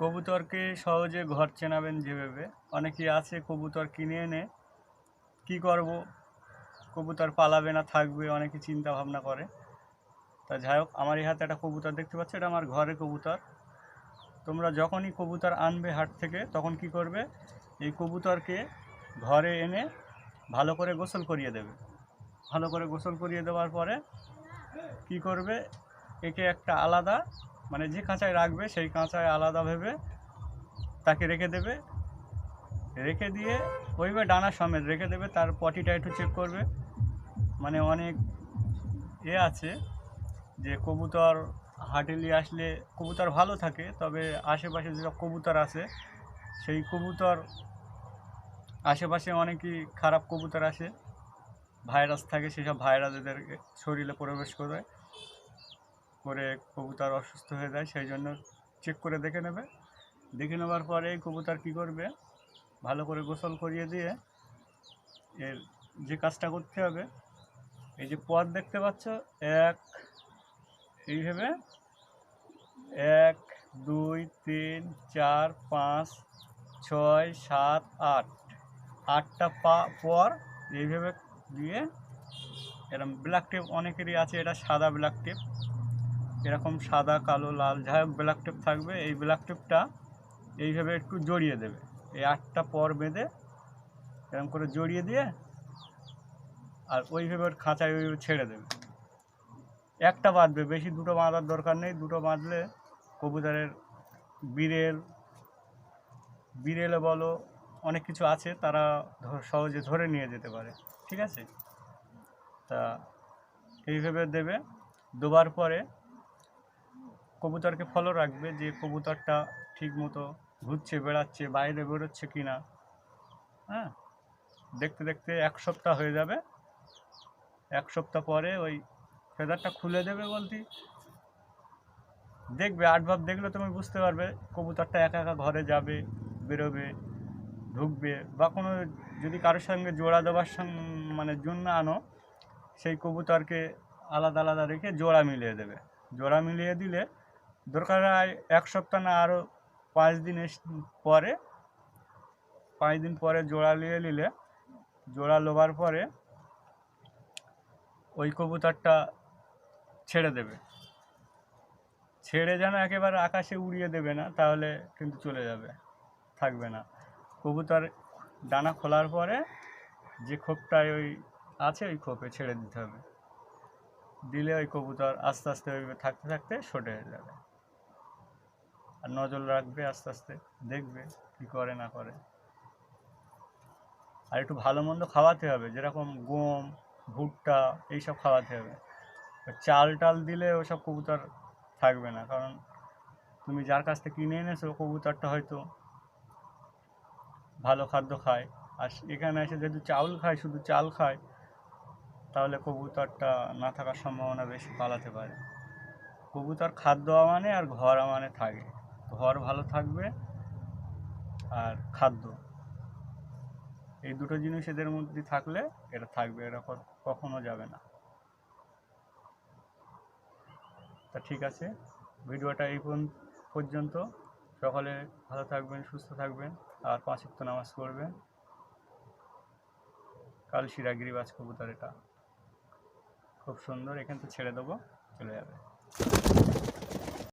কবুতরকে সহজে ঘর চেনাবেন যেভাবে। অনেকেই আছে কবুতর কিনে এনে কি করব? কবুতর পালাবে না, থাকবে, অনেকে চিন্তা ভাবনা করে। তা যাই হোক, আমার এই হাতে একটা কবুতর দেখতে পাচ্ছ, এটা আমার ঘরে কবুতর। তোমরা যখনই কবুতর আনবে হাট থেকে, তখন কি করবে? এই কবুতরকে ঘরে এনে ভালো করে গোসল করিয়ে দেবে। ভালো করে গোসল করিয়ে দেওয়ার পরে কি করবে? একে একটা আলাদা মানে যে কাঁচায় রাখবে সেই কাঁচায় আলাদা ভেবে তাকে রেখে দেবে। রেখে দিয়ে ওইভাবে ডানা সমেত রেখে দেবে, তার পটিটা একটু চেক করবে। মানে অনেক এ আছে যে কবুতর হাটেলি আসলে কবুতর ভালো থাকে, তবে আশেপাশে যেসব কবুতর আছে, সেই কবুতর আশেপাশে অনেকই খারাপ কবুতর আসে, ভাইরাস থাকে, সেসব ভাইরাস এদের শরীরে প্রবেশ করে। করে কবুতর অসুস্থ হয়ে যায়, সেই জন্য চেক করে দেখে নেবে। দেখে নেওয়ার পরে এই কবুতর কী করবে? ভালো করে গোসল করিয়ে দিয়ে এর যে কাজটা করতে হবে, এই যে পথ দেখতে পাচ্ছ, এক এইভাবে এক, দুই, তিন, চার, পাঁচ, ছয়, সাত, আট। আটটা পা, পর এইভাবে দিয়ে এরকম ব্ল্যাক টেপ অনেকেরই আছে, এটা সাদা ব্ল্যাক টেপ এরকম সাদা, কালো, লাল, যাই হোক ব্ল্যাক টেপ থাকবে, এই ব্ল্যাক টেপটা এইভাবে একটু জড়িয়ে দেবে। এই আটটা পর বেঁধে এরকম করে জড়িয়ে দিয়ে আর ওইভাবে ওর খাঁচায় ওইভাবে ছেড়ে দেবে। একটা বাঁধবে, বেশি দুটো বাঁধার দরকার নেই। দুটো বাঁধলে কবুতরের বিড়েল, বিড়েলে বলো, অনেক কিছু আছে, তারা সহজে ধরে নিয়ে যেতে পারে। ঠিক আছে? তা এইভাবে দেবে। দেওয়ার পরে কবুতরকে ফলো রাখবে যে কবুতরটা ঠিক মতো ঘুরছে, বেড়াচ্ছে, বাইরে বেরোচ্ছে কি না হ্যাঁ? দেখতে দেখতে এক সপ্তাহ হয়ে যাবে। এক সপ্তাহ পরে ওই ফেদারটা খুলে দেবে বলতে। দেখবে, আট ভাব দেখলে তুমি বুঝতে পারবে কবুতরটা একা একা ঘরে যাবে, বেরোবে, ঢুকবে বা কোনো যদি কারোর সঙ্গে জোড়া দেওয়ার সঙ্গে মানে জন্য আনো, সেই কবুতরকে আলাদা আলাদা রেখে জোড়া মিলিয়ে দেবে। জোড়া মিলিয়ে দিলে দরকার হয় এক সপ্তাহ না আরও পাঁচ দিন পরে, পাঁচ দিন পরে জোড়া নিয়ে নিলে, জোড়া লোবার পরে ওই কবুতরটা ছেড়ে দেবে। ছেড়ে যেন একেবারে আকাশে উড়িয়ে দেবে না, তাহলে কিন্তু চলে যাবে, থাকবে না। কবুতর ডানা খোলার পরে যে খোপটায় ওই আছে, ওই খোপে ছেড়ে দিতে হবে। দিলে ওই কবুতর আস্তে আস্তে ওইভাবে থাকতে থাকতে সরে যাবে। আর নজর রাখবে, আস্তে আস্তে দেখবে কী করে, না করে। আর একটু ভালো মন্দ খাওয়াতে হবে, যেরকম গম, ভুট্টা, এইসব খাওয়াতে হবে। চাল টাল দিলে ওসব কবুতর থাকবে না, কারণ তুমি যার কাছ থেকে কিনে এনেছো, কবুতরটা হয়তো ভালো খাদ্য খায়। আর এখানে এসে যেহেতু চাউল খায়, শুধু চাল খায়, তাহলে কবুতরটা না থাকার সম্ভাবনা বেশি পালাতে পারে। কবুতর খাদ্য আমানে আর ঘর আমানে থাকে। ঘর ভালো থাকবে আর খাদ্য। এই দুটো জিনিস এদের মধ্যে থাকলে এটা থাকবে ক- কখনো যাবে না। তা ঠিক আছে, ভিডিওটা এই পর্যন্ত- সকলে ভালো থাকবেন, সুস্থ থাকবেন, আর পাঁচ ওয়াক্ত নামাজ পড়বেন। কাল শিরাগিরি বাজ কবুতর এটা। খুব সুন্দর, এখান থেকে ছেড়ে দেবো, চলে যাবে।